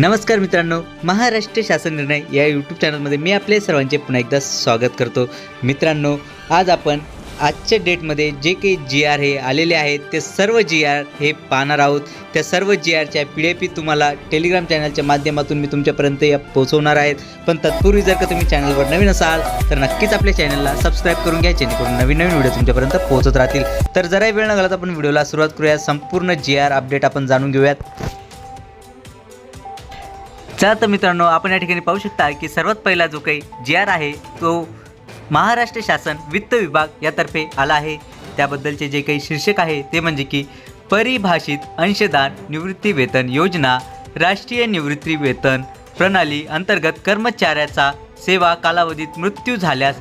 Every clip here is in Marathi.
नमस्कार मित्रांनो महाराष्ट्र शासन निर्णय या यूट्यूब चॅनलमध्ये मी आपले सर्वांचे पुन्हा एकदा स्वागत करतो. मित्रांनो आज आपण आजच्या डेटमध्ये जे काही जी आर हे आलेले आहेत ते सर्व जी आर हे पाहणार आहोत. त्या सर्व जी आरच्या पी डी पी तुम्हाला टेलिग्राम चॅनलच्या माध्यमातून मी तुमच्यापर्यंत या पोहोचवणार आहेत. पण तत्पूर्वी जर का तुम्ही चॅनलवर नवीन असाल तर नक्कीच आपल्या चॅनलला सबस्क्राईब करून घ्या जेणेकरून नवीन नवीन व्हिडिओ तुमच्यापर्यंत पोहोचत राहतील. तर जरा वेळ न घालत आपण व्हिडिओला सुरुवात करूया. संपूर्ण जी आर अपडेट आपण जाणून घेऊयात. चला तर मित्रांनो आपण या ठिकाणी पाहू शकता की सर्वात पहिला जो काही जी आर आहे तो महाराष्ट्र शासन वित्त विभाग यातर्फे आला आहे. त्याबद्दलचे जे काही शीर्षक आहे ते म्हणजे की परिभाषित अंशदान निवृत्ती वेतन योजना राष्ट्रीय निवृत्ती वेतन प्रणाली अंतर्गत कर्मचाऱ्याचा सेवा कालावधीत मृत्यू झाल्यास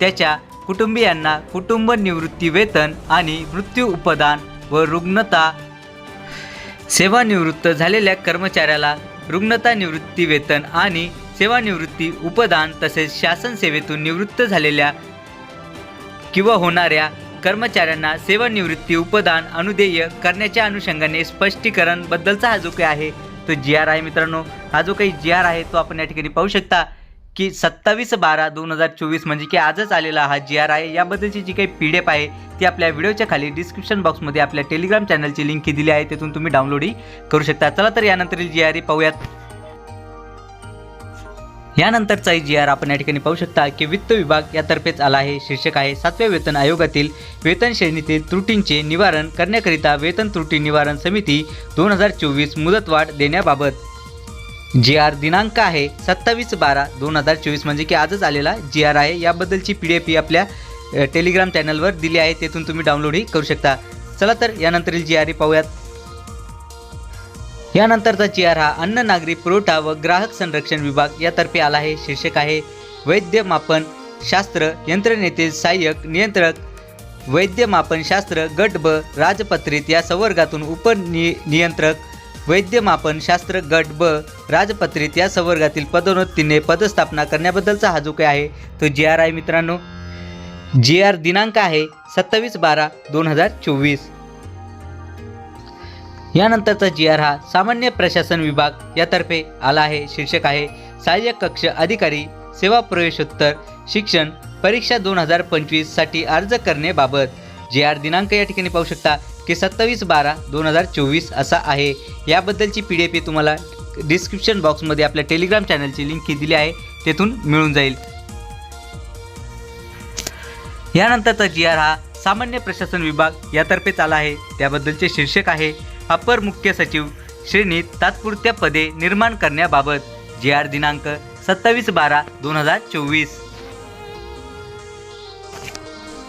त्याच्या कुटुंबियांना कुटुंब निवृत्ती वेतन आणि मृत्यू उपदान व रुग्णता सेवानिवृत्त झालेल्या कर्मचाऱ्याला रुग्णता निवृत्ती वेतन आणि सेवानिवृत्ती उपदान तसेच शासन सेवेतून निवृत्त झालेल्या किंवा होणाऱ्या कर्मचाऱ्यांना सेवानिवृत्ती उपदान अनुदेय करण्याच्या अनुषंगाने स्पष्टीकरण बद्दलचा हा जो काही आहे तो जी आर आहे मित्रांनो. हा जो काही जी आर आहे तो आपण या ठिकाणी पाहू शकता. की सत्तावीस बारा दोन हजार चोवीस म्हणजे की आजच आलेला हा जी आर आहे. याबद्दलची जी काही पी डी एफ आहे ती आपल्या व्हिडिओच्या खाली डिस्क्रिप्शन बॉक्समध्ये आपल्या टेलिग्राम चॅनलची लिंक दिली आहे. तिथून तुम्ही डाउनलोडही करू शकता. चला तर यानंतरील जी आर पाहूयात. यानंतरचाही जी आर आपण या ठिकाणी पाहू शकता की वित्त विभाग यातर्फेच आला आहे. शीर्षक आहे सातव्या वेतन आयोगातील वेतन श्रेणीतील त्रुटींचे निवारण करण्याकरिता वेतन त्रुटी निवारण समिती दोन हजार चोवीस मुदतवाढ देण्याबाबत. जी आर दिनांक आहे सत्तावीस बारा दोन हजार चोवीस. म्हणजे की आजच आलेला जी आर आहे. याबद्दलची पी डी एफ आपल्या टेलिग्राम चॅनलवर दिली आहे. तेथून तुम्ही डाउनलोडही करू शकता. चला तर यानंतरील जी आर पाहूयात. यानंतरचा जी आर हा अन्न नागरी पुरवठा व ग्राहक संरक्षण विभाग यातर्फे आला आहे. शीर्षक आहे वैद्य मापन शास्त्र यंत्रणेतील सहाय्यक नियंत्रक वैद्य मापन शास्त्र गट ब राजपत्रित या संवर्गातून उपनि नियंत्रक वैद्य मापन शास्त्र गट ब राजपत्रित या संवर्गातील पदोन्नतीने पदस्थापना करण्याबद्दलचा हा जो काही आहे तो जी आर आहे मित्रांनो. जी आर दिनांक आहे सत्तावीस बारा दोन हजार चोवीस. यानंतरचा जी आर हा सामान्य प्रशासन विभाग यातर्फे आला आहे शीर्षक आहे सहाय्यक कक्ष अधिकारी सेवा प्रवेशोत्तर शिक्षण परीक्षा दोन हजार पंचवीससाठी अर्ज करण्याबाबत जे आर दिनांक या ठिकाणी पाहू शकता की सत्तावीस बारा दोन हजार चोवीस असा आहे. याबद्दलची पी डी एफ तुम्हाला डिस्क्रिप्शन बॉक्समध्ये आपल्या टेलिग्राम चॅनलची लिंक ही दिली आहे. तेथून मिळून जाईल. यानंतरचा जी आर हा सामान्य प्रशासन विभाग यातर्फेच आला आहे. त्याबद्दलचे शीर्षक आहे अपर मुख्य सचिव श्रेणीत तात्पुरत्या पदे निर्माण करण्याबाबत. जी आर दिनांक सत्तावीस बारा दोन हजार चोवीस.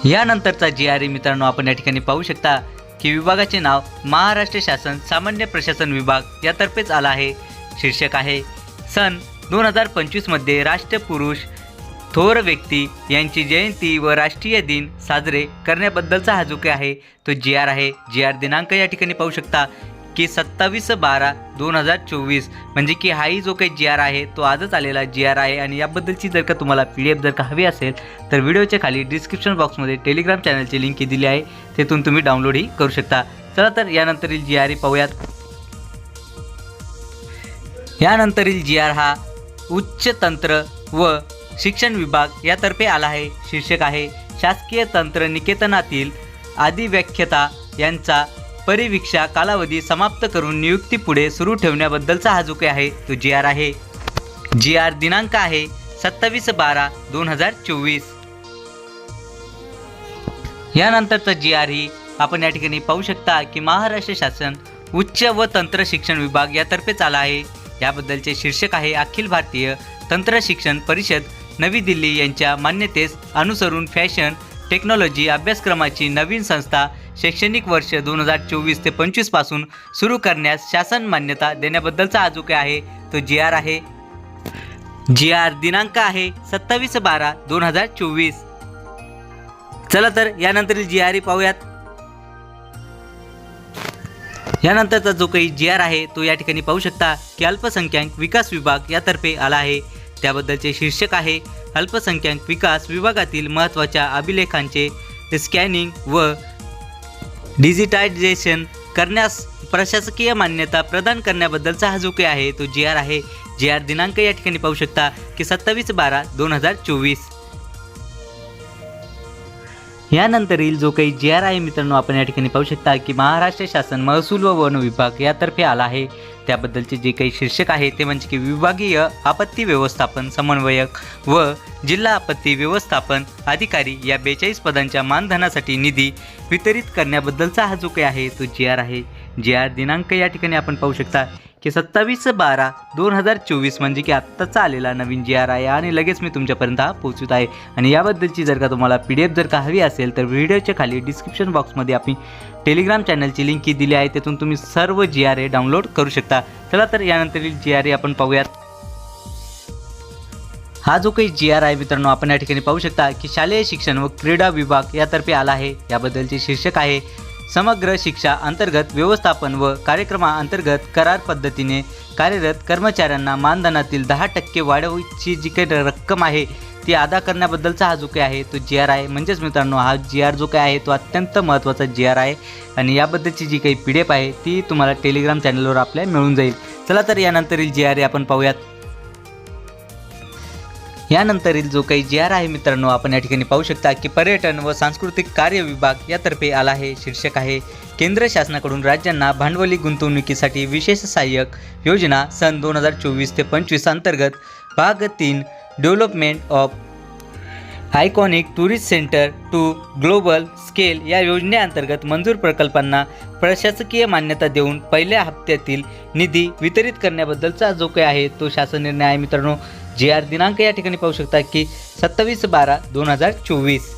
यानंतरचा जी आर ए मित्रांनो आपण या ठिकाणी पाहू शकता. की विभागाचे नाव महाराष्ट्र शासन सामान्य प्रशासन विभाग यातर्फेच आला आहे. शीर्षक आहे सन दोन हजार पंचवीसमध्ये राष्ट्रपुरुष थोर व्यक्ती यांची जयंती व राष्ट्रीय दिन साजरे करण्याबद्दलचा हा जो काही आहे तो जी आर आहे. जी आर दिनांक या ठिकाणी पाहू शकता. की सत्तावीस बारा दोन हजार चोवीस. म्हणजे की हाही जो काही जी आर आहे तो आजच आलेला जी आर आहे. आणि याबद्दलची जर का तुम्हाला पी डी एफ जर का हवी असेल तर व्हिडिओच्या खाली डिस्क्रिप्शन बॉक्समध्ये टेलिग्राम चॅनलची लिंक दिली आहे. तेथून तुम्ही डाउनलोडही करू शकता. चला तर यानंतरील जी आर पाहूयात. यानंतरील जी आर हा उच्च तंत्र व शिक्षण विभाग यातर्फे आला आहे. शीर्षक आहे शासकीय तंत्र निकेतनातील आदिव्याख्यता यांचा परिवीक्षा कालावधी समाप्त करून नियुक्ती पुढे सुरू ठेवण्याबद्दलचा हा जो काही आहे तो जी आर आहे. जी आर दिनांक आहे सत्तावीस बारा दोन हजार चोवीस. यानंतरचा जी आर ही आपण या ठिकाणी पाहू शकता की महाराष्ट्र शासन उच्च व तंत्र शिक्षण विभाग यातर्फे चाला आहे. याबद्दलचे शीर्षक आहे अखिल भारतीय तंत्र शिक्षण परिषद नवी दिल्ली यांच्या मान्यतेस अनुसरून फॅशन टेक्नॉलॉजी अभ्यासक्रमाची नवीन संस्था शैक्षणिक वर्ष दोन हजार चोवीस ते पंचवीसपासून सुरू करण्यास शासन मान्यता देण्याबद्दलचा हा जो काही आहे. तो जी आर आहे. जी आर दिनांक आहे सत्तावीस बारा दोन हजार चोवीस. चला तर यानंतरील जी आर पाहूयात. यानंतरचा जो काही जी आर आहे तो या ठिकाणी पाहू शकता की अल्पसंख्याक विकास विभाग यातर्फे आला आहे. त्याबद्दलचे शीर्षक आहे अल्पसंख्याक विकास विभागातील महत्त्वाच्या अभिलेखांचे स्कॅनिंग व डिजिटायझेशन करण्यास प्रशासकीय मान्यता प्रदान करण्याबद्दलचा हा जो काही आहे. तो जी आर आहे. जी आर दिनांक या ठिकाणी पाहू शकता की सत्तावीस बारा दोन हजार चोवीस. यानंतरील जो काही जी आर आहे मित्रांनो आपण या ठिकाणी पाहू शकता की महाराष्ट्र शासन महसूल व वन विभाग यातर्फे आला आहे. त्याबद्दलचे जे काही शीर्षक आहे ते म्हणजे की विभागीय आपत्ती व्यवस्थापन समन्वयक व जिल्हा आपत्ती व्यवस्थापन अधिकारी या बेचाळीस पदांच्या मानधनासाठी निधी वितरित करण्याबद्दलचा हा जो काही आहे तो जी आर आहे. जी आर दिनांक या ठिकाणी आपण पाहू शकता. की सत्तावीस बारा दोन हजार चोवीस म्हणजे की आत्ताचा आलेला नवीन जी आर आहे आणि लगेच मी तुमच्यापर्यंत हा पोहोचत आहे. आणि याबद्दलची जर का तुम्हाला पी डी एफ जर का हवी असेल तर व्हिडिओच्या खाली डिस्क्रिप्शन बॉक्समध्ये आपण टेलिग्राम चॅनलची लिंक ही दिली आहे. त्यातून तुम्ही सर्व जी आर ए डाउनलोड करू शकता. चला तर यानंतरील जी आर ए आपण पाहूयात. हा जो काही जी आर आहे मित्रांनो आपण या ठिकाणी पाहू शकता की शालेय शिक्षण व क्रीडा विभाग यातर्फे आला आहे. याबद्दलचे शीर्षक आहे समग्र शिक्षा अंतर्गत व्यवस्थापन व कार्यक्रमाअंतर्गत करार पद्धतीने कार्यरत कर्मचाऱ्यांना मानधनातील दहा टक्के वाढीची जी काही रक्कम आहे ती अदा करण्याबद्दलचा हा जो काही आहे तो जी आर आहे म्हणजेच मित्रांनो हा जी आर जो काही आहे तो अत्यंत महत्त्वाचा जी आर आहे आणि याबद्दलची जी काही पी डी एफ आहे ती तुम्हाला टेलिग्राम चॅनलवर आपल्या मिळून जाईल. चला तर यानंतरील जी आर आपण पाहूयात. यानंतरील जो काही जी आर आहे मित्रांनो आपण या ठिकाणी पाहू शकता की पर्यटन व सांस्कृतिक कार्य विभाग यातर्फे आला आहे. शीर्षक आहे केंद्र शासनाकडून राज्यांना भांडवली गुंतवणुकीसाठी विशेष सहाय्यक योजना सन दोन हजार चोवीस ते पंचवीस अंतर्गत भाग तीन development of iconic tourist centre to global scale या योजनेअंतर्गत मंजूर प्रकल्पांना प्रशासकीय मान्यता देऊन पहिल्या हप्त्यातील निधी वितरित करण्याबद्दलचा जो काही आहे तो शासन निर्णय आहे मित्रांनो. जी आर दिनांक या ठिकाणी पाहू शकता की सत्तावीस बारा दोन हजार चोवीस.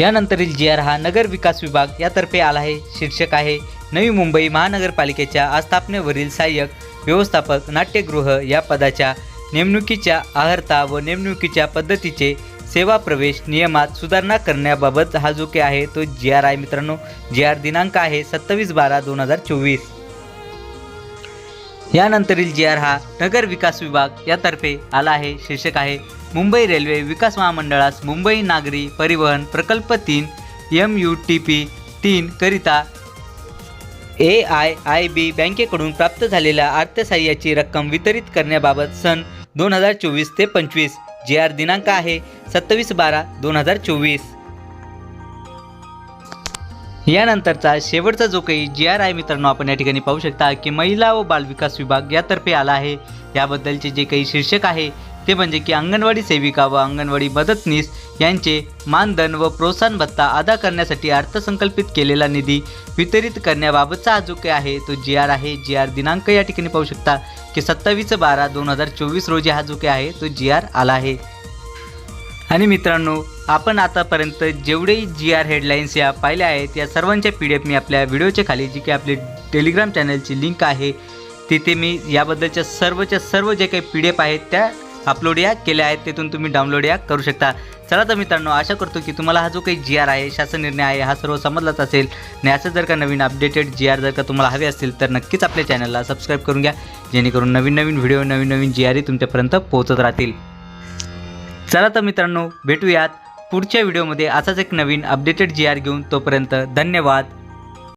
यानंतरील जी आर हा नगर विकास विभाग यातर्फे आला आहे शीर्षक आहे नवी मुंबई महानगरपालिकेच्या आस्थापनेवरील सहाय्यक व्यवस्थापक नाट्यगृह या पदाच्या नेमणुकीच्या आहारता व नेमणुकीच्या पद्धतीचे सेवा प्रवेश नियमात सुधारणा करण्याबाबत हा जो की आहे तो जी आर आहे मित्रांनो. जी आर दिनांक आहे सत्तावीस बारा दोन हजार चोवीस. यानंतरील जी आर हा नगर विकास विभाग यातर्फे आला आहे शीर्षक आहे मुंबई रेल्वे विकास महामंडळास मुंबई नागरी परिवहन प्रकल्प तीन एम यू टी पी तीन करिता ए आय आय बी बँकेकडून प्राप्त झालेल्या अर्थसहाय्याची रक्कम वितरित करण्याबाबत सन दोन हजार चोवीस ते पंचवीस जी आर दिनांक आहे सत्तावीस बारा दोन हजार चोवीस. यानंतरचा शेवटचा जो काही जी आर आहे मित्रांनो आपण या ठिकाणी पाहू शकता की महिला व बालविकास विभाग यातर्फे आला आहे. याबद्दलचे जे काही शीर्षक आहे ते म्हणजे की अंगणवाडी सेविका व अंगणवाडी मदतनीस यांचे मानधन व प्रोत्साहन भत्ता अदा करण्यासाठी अर्थसंकल्पित केलेला निधी वितरित करण्याबाबतचा हा जो काही आहे तो जी आर आहे. जी आर दिनांक या ठिकाणी पाहू शकता की सत्तावीस बारा दोन हजार चोवीस रोजी हा जो काही आहे तो जी आर आला आहे. आणि मित्रांनो आपण आतापर्यंत जेवढेही जी आर हेडलाईन्स या पाहिल्या आहेत या सर्वांच्या पी डी एफ मी आपल्या व्हिडिओच्या खाली जी काही आपली टेलिग्राम चॅनलची लिंक आहे तिथे मी याबद्दलच्या सर्वच्या सर्व जे काही पी डी एफ आहेत त्या अपलोड या केल्या आहेत तिथून तुम्ही डाउनलोड या करू शकता. चला तर मित्रांनो आशा करतो की तुम्हाला हा जो काही जी आर आहे शासन निर्णय आहे हा सर्व समजलाच असेल. आणि असं जर का नवीन अपडेटेड जी आर जर का तुम्हाला हवे असतील तर नक्कीच आपल्या चॅनलला सबस्क्राईब करून घ्या जेणेकरून नवीन नवीन व्हिडिओ नवीन नवीन जी आरही तुमच्यापर्यंत पोहोचत राहतील. चला तर मित्रांनो भेटूयात पुढच्या व्हिडिओमध्ये. असाच एक नवीन अपडेटेड जी आर घेऊन तोपर्यंत धन्यवाद.